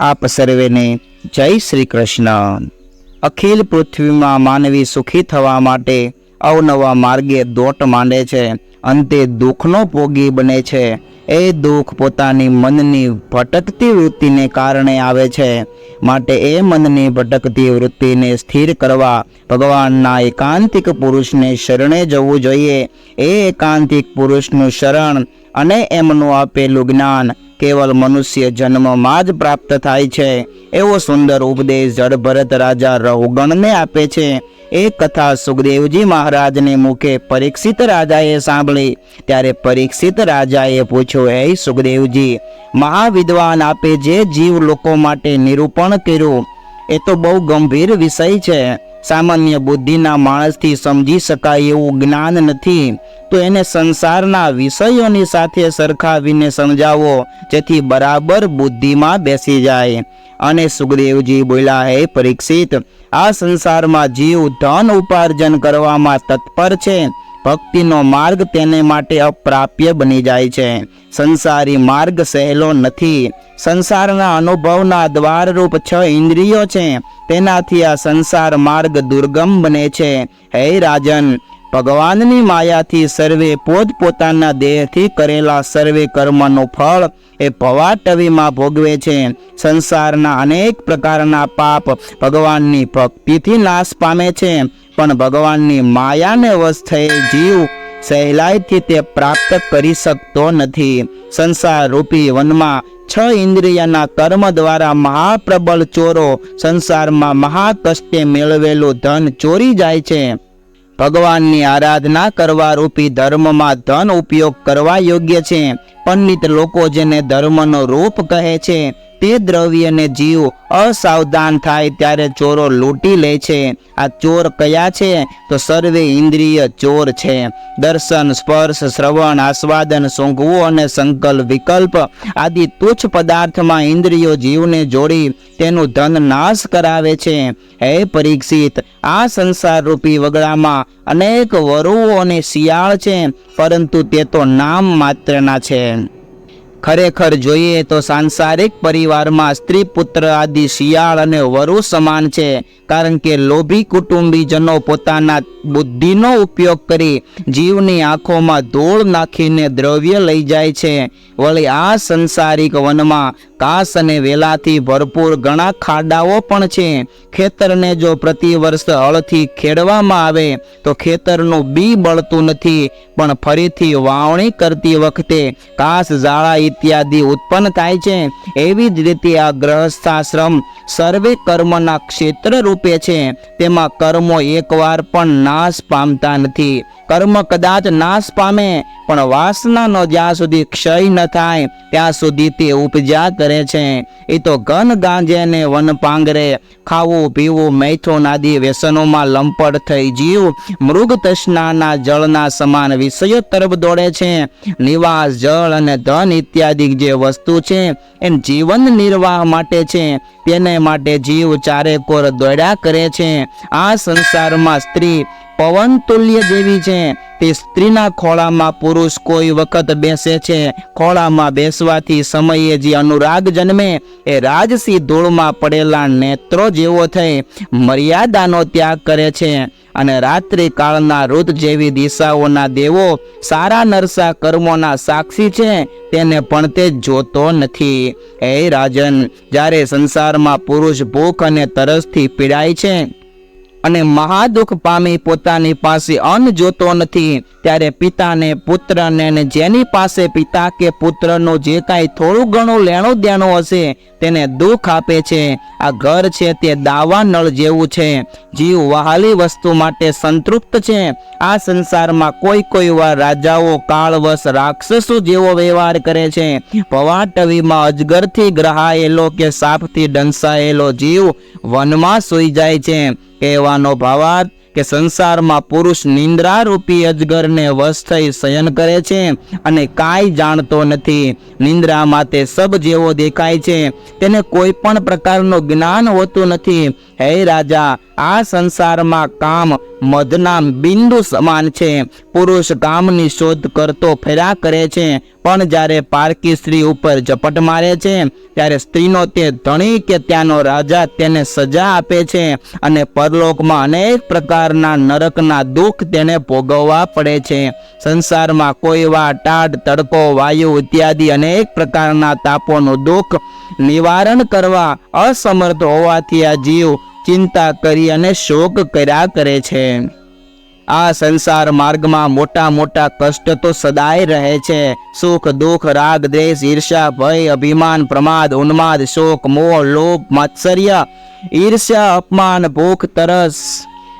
આપ સર્વેને જય શ્રી કૃષ્ણ. અખિલ પૃથ્વીમાં માનવી સુખી થવા માટે અવનવા માર્ગે દોટ માંડે છે. અંતે દુઃખનો ભોગી બને છે. એ દુઃખ પોતાની મનની ભટકતી વૃત્તિને કારણે આવે છે. માટે એ મનની ભટકતી વૃત્તિને સ્થિર કરવા ભગવાનના એકાંતિક પુરુષને શરણે જવું જોઈએ. એ એકાંતિક પુરુષનું શરણ અને એમનું આપેલું જ્ઞાન કેવલ મનુષ્ય જન્મમાં જ પ્રાપ્ત થાય છે. એવો સુંદર ઉપદેશ જળભરત રાજા રહુગણને આપે છે. એ કથા સુખદેવજી મહારાજને મુખે પરીક્ષિત રાજાએ સાંભળી. ત્યારે પરીક્ષિત રાજાએ પૂછ્યું, હે સુખદેવજી, મહાવિદ્વાન આપે જે જીવ લોકો માટે નિરૂપણ કર્યું? એ તો બહુ ગંભીર વિષય છે. સામાન્ય બુદ્ધિના માણસથી સમજી શકાય એવું જ્ઞાન નથી. તો એને સંસારના વિષયોની સાથે સરખાવીને સમજાવો, જેથી બરાબર બુદ્ધિમાં બેસી જાય. અને સુખદેવજી બોલ્યા, હે પરીક્ષિત, આ સંસારમાં જીવ ધન ઉપાર્જન કરવામાં તત્પર છે. ભક્તિનો માર્ગ તેને માટે અપ્રાપ્ય બની જાય છે. સંસારી માર્ગ સહેલો નથી. સંસારના અનુભવના દ્વારરૂપ છ ઇન્દ્રિયો છે. તેનાથી આ સંસાર માર્ગ દુર્ગમ બને છે. હે રાજન, ભગવાનની માયાથી સર્વે પોતપોતાના દેહથી કરેલા સર્વે કર્મનું ફળ એ ભવાટવીમાં ભોગવે છે. સંસારના અનેક પ્રકારના પાપ ભગવાનની ભક્તિથી નાશ પામે છે. પણ ભગવાનની માયાને વશ થઈ જીવ સહેલાઈથી તે પ્રાપ્ત કરી શકતો નથી. સંસાર રૂપી વનમાં છ ઇન્દ્રિયના કર્મ દ્વારા મહાપ્રબળ ચોરો સંસારમાં મહાકષ્ટે મેળવેલું ધન ચોરી જાય છે. ભગવાનની આરાધના કરવા રૂપી ધર્મમાં ધન ઉપયોગ કરવા યોગ્ય છે. પંડિત લોકો જેને ધર્મનો રૂપ કહે છે તે દ્રવ્યને જીવ અસાવધાન થાય ત્યારે ચોરો લૂંટી લે છે. આ ચોર કયા છે? તો સર્વે ઇન્દ્રિય ચોર છે. દર્શન, સ્પર્શ, શ્રવણ, આસ્વાદન સૂંઘવું અને સંકલ્પ, વિકલ્પ આદિ તુચ્છ પદાર્થમાં ઇન્દ્રિયો જીવને જોડી તેનું ધન નાશ કરાવે છે. હે પરીક્ષિત, આ સંસાર રૂપી વગડામાં અનેક વરુઓ અને શિયાળ છે, પરંતુ તે તો નામ માત્રના છે. ખરેખર જોઈએ તો સાંસારિક પરિવારમાં સ્ત્રી પુત્ર આદિ શિયાળ અને વરુ સમાન છે. કારણ કે લોભી કુટુંબીજનો પોતાના બુદ્ધિનો ઉપયોગ કરી જીવની આંખોમાં ધૂળ નાખીને દ્રવ્ય લઈ જાય છે. વળી આ સંસારિક વનમાં કાસ અને વેલાથી ભરપૂર ઘણા ખાડાઓ પણ છે. ખેતરને જો પ્રતિવર્ષ હળથી ખેડવામાં આવે, તો ખેતરનું બી બળતું નથી. પણ ફરીથી વાવણી કરતી વખતે કાસ, ઝાડા ઇત્યાદિ ઉત્પન્ન થાય છે. એવી જ રીતે આ ગ્રહસ્થાશ્રમ સર્વે કર્મના ક્ષેત્ર રૂપે છે. તેમાં કર્મો એકવાર પણ નાશ પામતા નથી. કર્મ કદાચ નાશ પામે, પણ વાસનાનો જ્યાં સુધી ક્ષય ન થાય, ત્યાં સુધી તે ઉપજા કરે છે. એ તો ઘન ગાંજે ને વન પાંગરે. ખાવું, પીવું, મૈથુન આદિ વ્યસનોમાં લંપટ થઈ જીવ. મૃગ તૃષ્ણાના જળના સમાન વિષયો તરફ દોડે છે. નિવાસ, જળ અને ધન ઇત્યાદિ જે વસ્તુ છે એ જીવન નિર્વાહ માટે છે. તેને માટે જીવ ચારે કોર દોડ્યા કરે છે. આ સંસારમાં સ્ત્રી પવન તુલ્ય જેવી છે. તે સ્ત્રીના ખોળામાં પુરુષ કોઈ વખત બેસે છે. ખોળામાં બેસવાથી સમયે જે અનુરાગ જન્મે, એ રાજસી ધૂળમાં પડેલા નેત્રો જેવો થઈ, મર્યાદાનો ત્યાગ કરે છે. અને રાત્રિ કાળના ઋત જેવી દિશાઓના દેવો સારા નરસા કર્મોના સાક્ષી છે, તેને પણ તે જોતો નથી. એ રાજન, જ્યારે સંસારમાં પુરુષ ભૂખ અને તરસથી પીડાય છે અને મહાદુઃખ પામી પોતાની પાસે અન્ન જોતો નથી, ત્યારે પિતાને પુત્રને અને જેની પાસે પિતા કે પુત્રનો જે કાંઈ થોડું ઘણું લેણું દેણું હશે, તેને દુઃખ આપે છે. આ ઘર છે તે દાવા નળ જેવું છે. જીવ વહાલી વસ્તુ માટે સંતૃપ્ત છે. આ સંસારમાં કોઈ કોઈ વાર રાજાઓ, કાળવશ, રાક્ષસો જેવો વ્યવહાર કરે છે. પવાટવીમાં અજગરથી ગ્રહાયેલો કે સાપથી ડંસાયેલો જીવ વનમાં સૂઈ જાય છે. કહેવાનો ભાવાર્થ કે સંસારમાં પુરુષ નિંદ્રારૂપી અજગરને વશ થઈ શયન કરે છે અને કાંઈ જાણતો નથી. નિંદ્રામાં તે સબ જેવો દેખાય છે. તેને કોઈ પણ પ્રકારનું જ્ઞાન હોતું નથી. હે રાજા આ સંસારમાં કામ મધના બિંદુ સમાન છે. પુરુષ કામની શોધ કરતો ફેરા કરે છે. પણ જ્યારે પારકી સ્ત્રી ઉપર ઝપટ મારે છે, ત્યારે સ્ત્રીનો તે ધણી કે ત્યાંનો રાજા તેને સજા આપે છે અને પરલોકમાં અનેક પ્રકારના નરકના દુઃખ તેને ભોગવવા પડે છે. સંસારમાં કોઈ વાર ટાઢ, તડકો, વાયુ ઇત્યાદિ અનેક પ્રકારના તાપોનું દુઃખ નિવારણ કરવા અસમર્થ હોવાથી આ જીવ ચિંતા કરી અને શોક કર્યા કરે છે. આ સંસાર માર્ગમાં મોટા મોટા કષ્ટ તો સદાય રહે છે. સુખ, દુઃખ, રાગ, દ્વેષ ઈર્ષા ભય, અભિમાન, પ્રમાદ, ઉન્માદ, શોક, મોહ, લોભ, માત્સર્ય, ઈર્ષ્યા, અપમાન, ભૂખ, તરસ,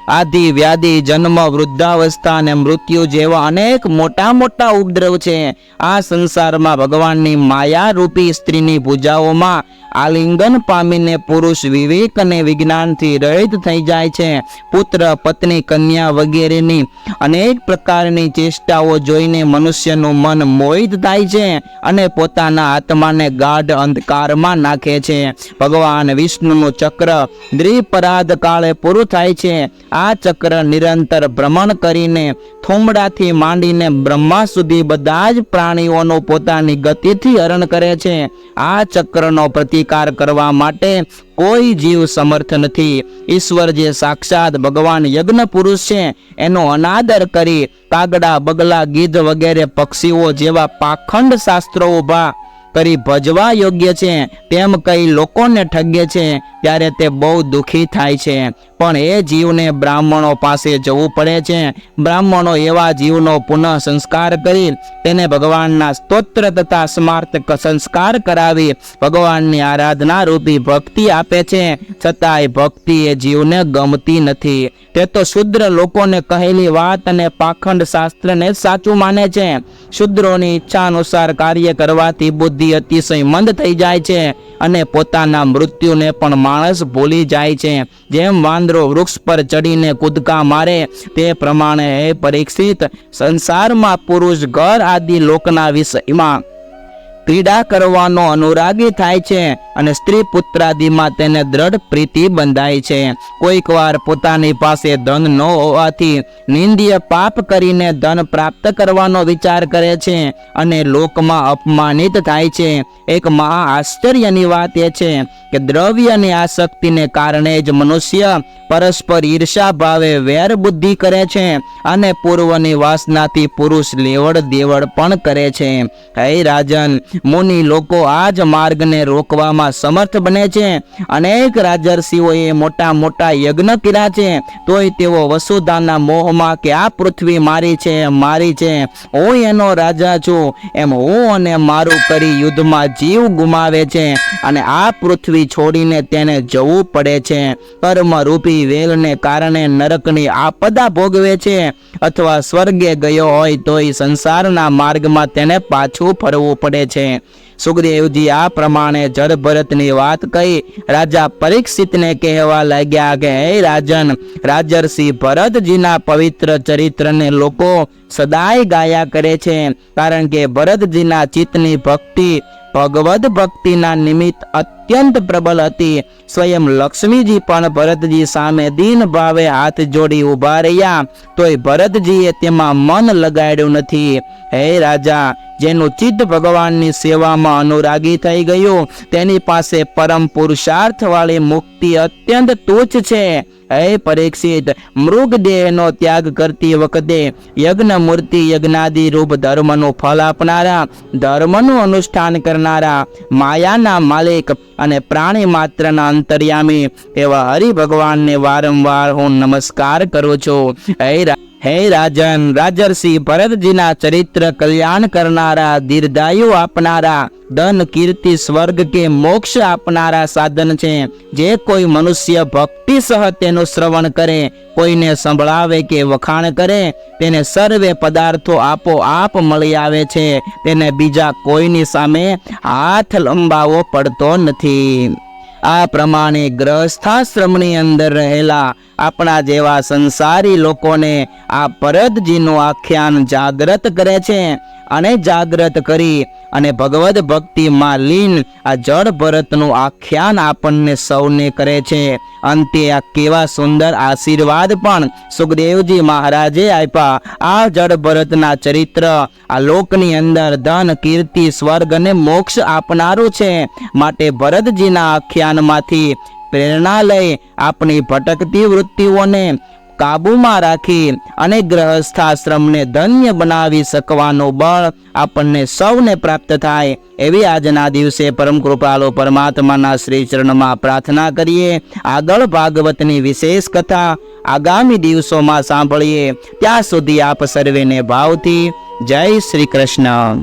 આદિ, વ્યાધિ, જન્મ, વૃદ્ધાવસ્થા અને મૃત્યુ જેવા અનેક મોટા મોટા ઉપદ્રવ છે. આ સંસારમાં ભગવાનની માયા રૂપી સ્ત્રીની પૂજાઓમાં આલિંગન પામીને પુરુષ વિવેક અને વિજ્ઞાનથી રહિત થઈ જાય છે. પુત્ર, પત્ની, કન્યા વગેરેની અનેક પ્રકારની ચેષ્ટાઓ જોઈને મનુષ્યનું મન મોહિત થાય છે અને પોતાના આત્માને ગાઢ અંધકારમાં નાખે છે. ભગવાન વિષ્ણુનું ચક્ર દ્વિપરાધ કાળે પૂરું થાય છે. આ ચક્ર નિરંતર ભ્રમણ કરીને થુમડાથી માંડીને બ્રહ્મા સુધી બધા જ પ્રાણીઓનું પોતાની ગતિથી હરણ કરે છે. આ ચક્રનો પ્રતિકાર કરવા માટે કોઈ જીવ સમર્થ નથી. ઈશ્વર જે સાક્ષાત ભગવાન યજ્ઞ પુરુષ છે, એનો અનાદર કરી કાગડા, બગલા, ગીધ વગેરે પક્ષીઓ જેવા પાખંડ શાસ્ત્રો ઊભા કરી ભજવા યોગ્ય છે. તેમ કઈ લોકોને ઠગે છે, ત્યારે તે બહુ દુઃખી થાય છે. પણ એ જીવને બ્રાહ્મણો પાસે જવું પડે છે. બ્રાહ્મણો એવા જીવનો પુનઃ સંસ્કાર કરી તેને ભગવાનના સ્તોત્ર તથા સ્માર્ત સંસ્કાર કરાવી ભગવાનની આરાધના રૂપી ભક્તિ આપે છે. છતાંય ભક્તિ એ જીવને ગમતી નથી. તે તો શુદ્ર લોકોને કહેલી વાત અને પાખંડ શાસ્ત્રને સાચું માને છે. શુદ્રોની ઈચ્છા અનુસાર કાર્ય કરવાથી બુદ્ધિ અતિશય મંદ થઈ જાય છે. અને પોતાના મૃત્યુને પણ માણસ ભૂલી જાય છે. જેમ વાંદરો વૃક્ષ પર ચડીને કૂદકા મારે, તે પ્રમાણે હે પરીક્ષિત સંસારમાં પુરુષ ઘર આદિ લોકના વિષયમાં ક્રીડા કરવાનો અનુરાગી થાય છે અને સ્ત્રી પુત્રાદિમાં તેને દ્રઢ પ્રીતિ બંધાય છે. કોઈક વાર પોતાની પાસે ધન ન હોવાથી નિંદીય પાપ કરીને ધન પ્રાપ્ત કરવાનો વિચાર કરે છે અને લોકમાં અપમાનિત થાય છે. એક મહા આશ્ચર્યની વાત એ છે કે દ્રવ્યની આસક્તિને કારણે જ મનુષ્ય પરસ્પર ઈર્ષા ભાવે વેર બુદ્ધિ કરે છે અને પૂર્વની વાસનાથી પુરુષ લેવડ દેવડ પણ કરે છે. હે રાજન મુનિ લોકો આ જ માર્ગને રોકવામાં સમર્થ બને છે. અનેક રાજર્ષિઓએ મોટા મોટા યજ્ઞ કર્યા છે. તોય તેઓ વસુધાના મોહમાં કે આ પૃથ્વી મારી છે મારી છે. હું એનો રાજા છું. એમ હું અને મારું કરી યુદ્ધમાં જીવ ગુમાવે છે. અને આ પૃથ્વી છોડીને તેને જવું પડે છે. કર્મરૂપી વેલને કારણે નરકની આપદા ભોગવે છે. અથવા સ્વર્ગે ગયો હોય તોય સંસારના માર્ગમાં તેને પાછું ફરવું પડે છે. સુખદેવજી આ પ્રમાણે જળભરતની વાત કહી રાજા પરીક્ષિતને કહેવા લાગ્યા કે, હે રાજન, રાજર્ષિ ભરતજીના પવિત્ર ચરિત્રને લોકો સદાય ગાયા કરે છે. કારણ કે ભરતજીના ચિત્તની ભક્તિ ભગવદ ભક્તિના નિમિત્ત અત્યંત પ્રબળ હતી. સ્વયં લક્ષ્મીજી પણ ભરતજી સામે દિન ભાવે હાથ જોડી ઊભા રહ્યા. તોય ભરતજીએ તેમાં મન લગાડ્યું નથી. હે રાજા, જેનું ચિત્ત ભગવાનની સેવામાં અનુરાગી થઈ ગયું, તેની પાસે પરમ પુરુષાર્થ વાળી મુક્તિ અત્યંત તુચ્છ છે. હે પરીક્ષિત, મૃગ દેહનો ત્યાગ કરતી વખતે યજ્ઞ મૂર્તિ યજ્ઞાદિ રૂપ ધર્મનું ફળ આપનારા, ધર્મનું અનુષ્ઠાન કરનારા, માયાના માલિક અને પ્રાણી માત્રના અંતર્યામી એવા હરિ ભગવાનને વારંવાર હું નમસ્કાર કરું છું. હે રા- હે રાજન, રાજર્ષિ ભરતજીના ચરિત્ર કલ્યાણ કરનારા, દીર્ઘાયુ આપનારા, ધન, કીર્તિ, સ્વર્ગ કે મોક્ષ આપનારા સાધન છે. જે કોઈ મનુષ્ય ભક્તિ સહ તેનું શ્રવણ કરે, કોઈને સંભળાવે કે વખાણ કરે, તેને સર્વે પદાર્થો આપો આપ મળી આવે છે. તેને બીજા કોઈની સામે હાથ લંબાવવો પડતો નથી. આ પ્રમાણે ગ્રહસ્થાશ્રમની અંદર રહેલા આપણા જેવા સંસારી લોકોને આ ભરતજીનું આખ્યાન જાગ્રત કરે છે અને જાગ્રત કરી અને ભગવદ ભક્તિમાં લીન આ જળ ભરતનું આખ્યાન આપણને સૌને કરે છે. અંતે આ કેવા સુંદર આશીર્વાદ પણ સુખદેવજી મહારાજે આપ્યા. આ જળ ભરતના ચરિત્ર આ લોકની અંદર ધન, કીર્તિ, સ્વર્ગ અને મોક્ષ આપનારું છે. માટે ભરતજીના આખ્યાનમાંથી પ્રેરણા લઈ આપણી ભટકતી વૃત્તિઓને કાબૂમાં રાખી અને ગ્રહસ્થાશ્રમને ધન્ય બનાવી શકવાનું બળ આપણને સૌને પ્રાપ્ત થાય એવી આજના દિવસે પરમ કૃપાલો પરમાત્માના શ્રી ચરણમાં પ્રાર્થના કરીએ. આગળ ભાગવતની વિશેષ કથા આગામી દિવસોમાં સાંભળીએ. ત્યાં સુધી આપ સર્વેને ભાવથી જય શ્રી કૃષ્ણ.